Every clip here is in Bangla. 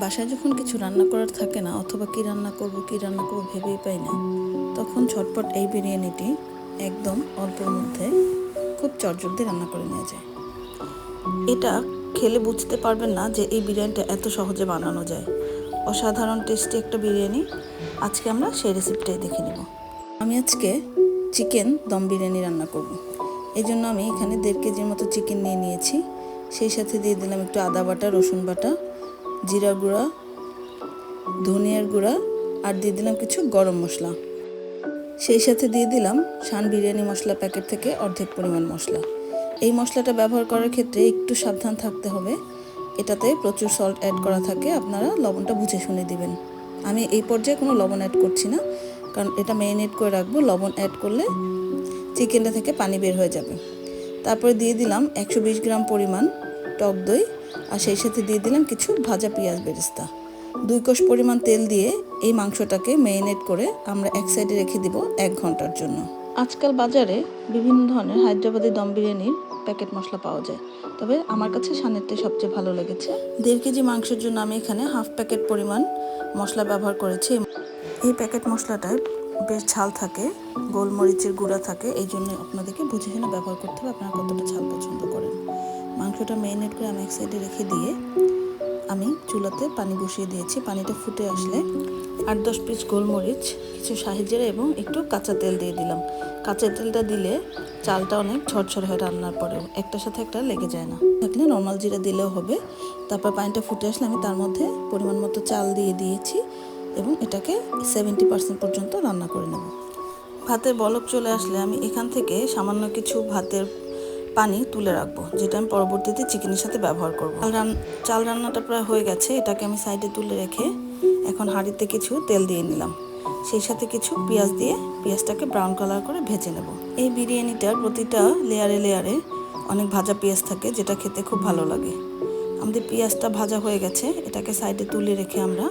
বাসায় যখন কিছু রান্না করার থাকে না, অথবা কি রান্না করব, কি রান্না করব ভেবেই পাই না, তখন ঝটপট এই বিরিয়ানিটি একদম অল্পের মধ্যে খুব চটজলদি রান্না করে নিয়ে যায়। এটা খেলে বুঝতে পারবেন না যে এই বিরিয়ানিটা এত সহজে বানানো যায়। অসাধারণ টেস্টি একটা বিরিয়ানি। আজকে আমরা সেই রেসিপিটাই দেখে নেব। আমি আজকে চিকেন দম বিরিয়ানি রান্না করব। এই জন্য আমি এখানে দেড় কেজির মতো চিকেন নিয়ে নিয়েছি। সেই সাথে দিয়ে দিলাম একটু আদা বাটা, রসুন বাটা জিরা গুঁড়া, ধনিয়ার গুঁড়া আর দিয়ে দিলাম কিছু গরম মশলা। সেই সাথে দিয়ে দিলাম শান বিরিয়ানি মশলা প্যাকেট থেকে অর্ধেক পরিমাণ মশলা। এই মশলাটা ব্যবহার করার ক্ষেত্রে একটু সাবধান থাকতে হবে। এটাতে প্রচুর সল্ট অ্যাড করা থাকে, আপনারা লবণটা বুঝে শুনে দিবেন। আমি এই পর্যায়ে কোনো লবণ অ্যাড করছি না, কারণ এটা ম্যারিনেট করে রাখব। লবণ অ্যাড করলে চিকেনটা থেকে পানি বের হয়ে যাবে। তারপরে দিয়ে দিলাম একশো বিশ গ্রাম পরিমাণ টক দই আর সেই সাথে দিয়ে দিলাম কিছু ভাজা পেঁয়াজ বেরেস্তা। দুই কোষ পরিমাণ তেল দিয়ে এই মাংসটাকে ম্যারিনেট করে আমরা এক সাইডে রেখে দিব এক ঘণ্টার জন্য। আজকাল বাজারে বিভিন্ন ধরনের হায়দ্রাবাদি দম বিরিয়ানির প্যাকেট মশলা পাওয়া যায়। তবে আমার কাছে সানেরটাই সবচেয়ে ভালো লেগেছে। দেড় কেজি মাংসের জন্য আমি এখানে হাফ প্যাকেট পরিমাণ মশলা ব্যবহার করেছি। এই প্যাকেট মশলাটায় বেশ ঝাল থাকে, গোলমরিচের গুঁড়া থাকে, এই জন্য আপনাদেরকে বুঝে শুনে ব্যবহার করতে হবে আপনারা কতটা ঝাল পছন্দ করেন। মাংসটা ম্যারিনেট করে আমি এক সাইডে রেখে দিয়ে আমি চুলাতে পানি বসিয়ে দিয়েছি। পানিটা ফুটে আসলে আট দশ পিস গোলমরিচ, কিছু শাহিজিরা এবং একটু কাঁচা তেল দিয়ে দিলাম। কাঁচা তেলটা দিলে চালটা অনেক ঝরঝর হয় রান্নার পরেও, একটার সাথে একটা লেগে যায় না। থাকলে নর্মাল জিরা দিলেও হবে। তারপর পানিটা ফুটে আসলে আমি তার মধ্যে পরিমাণ মতো চাল দিয়ে দিয়েছি। এবং এটাকে সেভেন্টি পার্সেন্ট পর্যন্ত রান্না করে নেব। ভাতের বলক চলে আসলে আমি এখান থেকে সামান্য কিছু ভাতের পানি তুলে রাখব, যেটা আমি পরবর্তীতে চিকেনের সাথে ব্যবহার করব। চাল রান চাল রান্নাটা প্রায় হয়ে গেছে, এটাকে আমি সাইডে তুলে রেখে এখন হাঁড়িতে কিছু তেল দিয়ে নিলাম। সেই সাথে কিছু পেঁয়াজ দিয়ে পেঁয়াজটাকে ব্রাউন কালার করে ভেজে নেব। এই বিরিয়ানিটার প্রতিটা লেয়ারে লেয়ারে অনেক ভাজা পেঁয়াজ থাকে, যেটা খেতে খুব ভালো লাগে। আমাদের পেঁয়াজটা ভাজা হয়ে গেছে, এটাকে সাইডে তুলে রেখে আমরা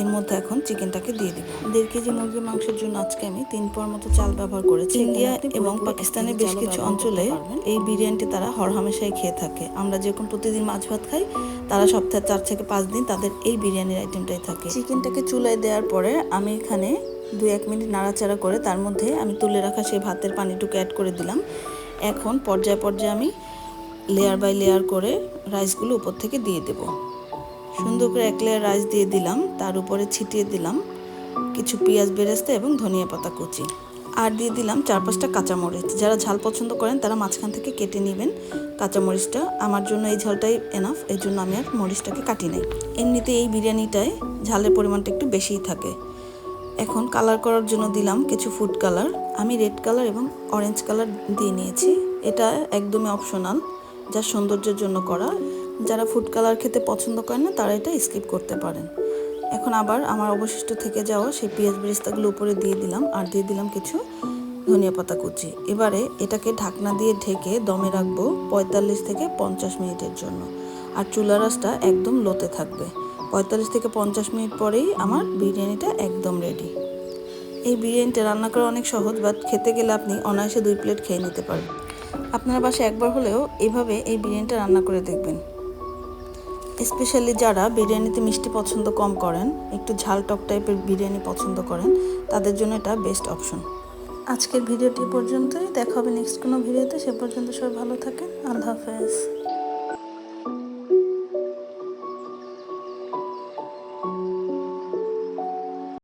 এর মধ্যে এখন চিকেনটাকে দিয়ে দিব। দেড় কেজি মুরগির মাংসের জন্য আজকে আমি তিন পর মতো চাল ব্যবহার করেছি। ইন্ডিয়া এবং পাকিস্তানের বেশ কিছু অঞ্চলে এই বিরিয়ানিটি তারা হরহামেশাই খেয়ে থাকে। আমরা যেরকম প্রতিদিন মাছ ভাত খাই তারা সপ্তাহে চার থেকে পাঁচ দিন তাদের এই বিরিয়ানির আইটেমটাই থাকে। চিকেনটাকে চুলায় দেওয়ার পরে আমি এখানে দু এক মিনিট নাড়াচাড়া করে তার মধ্যে আমি তুলে রাখা সেই ভাতের পানিটুকু অ্যাড করে দিলাম। এখন পর্যায়ে পর্যায়ে আমি লেয়ার বাই লেয়ার করে রাইসগুলো উপর থেকে দিয়ে দেবো। সুন্দর করে এক লেয়ার রাইস দিয়ে দিলাম, তার উপরে ছিটিয়ে দিলাম, কিছু পেঁয়াজ, বেরেস্তা এবং ধনিয়া পাতা কুচি। আর দিয়ে দিলাম চার পাঁচটা কাঁচামরিচ। যারা ঝাল পছন্দ করেন, তারা মাঝখান থেকে কেটে নেবেন কাঁচামরিচটা। আমার জন্য এই ঝালটাই এনাফ এই জন্য আমি আর মরিচটাকে কাটি নাই। এমনিতে এই বিরিয়ানিটায় ঝালের পরিমাণটা একটু বেশিই থাকে। এখন কালার করার জন্য দিলাম কিছু ফুড কালার আমি রেড কালার এবং অরেঞ্জ কালার দিয়ে নিয়েছি। এটা একদমই অপশনাল যা সৌন্দর্যের জন্য করা। যারা ফুড কালার খেতে পছন্দ করেন না, তারা এটা স্কিপ করতে পারেন। এখন আবার আমার অবশিষ্ট থেকে যাওয়া সেই পেঁয়াজ বেরেস্তাগুলো উপরে দিয়ে দিলাম, আর দিয়ে দিলাম কিছু ধনিয়া পাতা কুচি। এবারে এটাকে ঢাকনা দিয়ে ঢেকে দমে রাখব পঁয়তাল্লিশ থেকে পঞ্চাশ মিনিটের জন্য। আর চুলা রাসটা একদম লোতে থাকবে। পঁয়তাল্লিশ থেকে পঞ্চাশ মিনিট পরেই আমার বিরিয়ানিটা একদম রেডি এই বিরিয়ানিটা রান্না করা অনেক সহজ বাট খেতে গেলে আপনি অনায়াসে দুই প্লেট খেয়ে নিতে পারবেন। আপনার বাসায় একবার হলেও এভাবে এই বিরিয়ানিটা রান্না করে দেখবেন। স্পেশালি যারা বিরিয়ানিতে মিষ্টি পছন্দ কম করেন, একটু ঝাল টক টাইপের বিরিয়ানি পছন্দ করেন, তাদের জন্য এটা বেস্ট অপশন আজকের ভিডিওটি পর্যন্তই। দেখা হবে নেক্সট কোনো ভিডিওতে। সে পর্যন্ত সবাই ভালো থাকেন। আল্লাহ হাফেজ।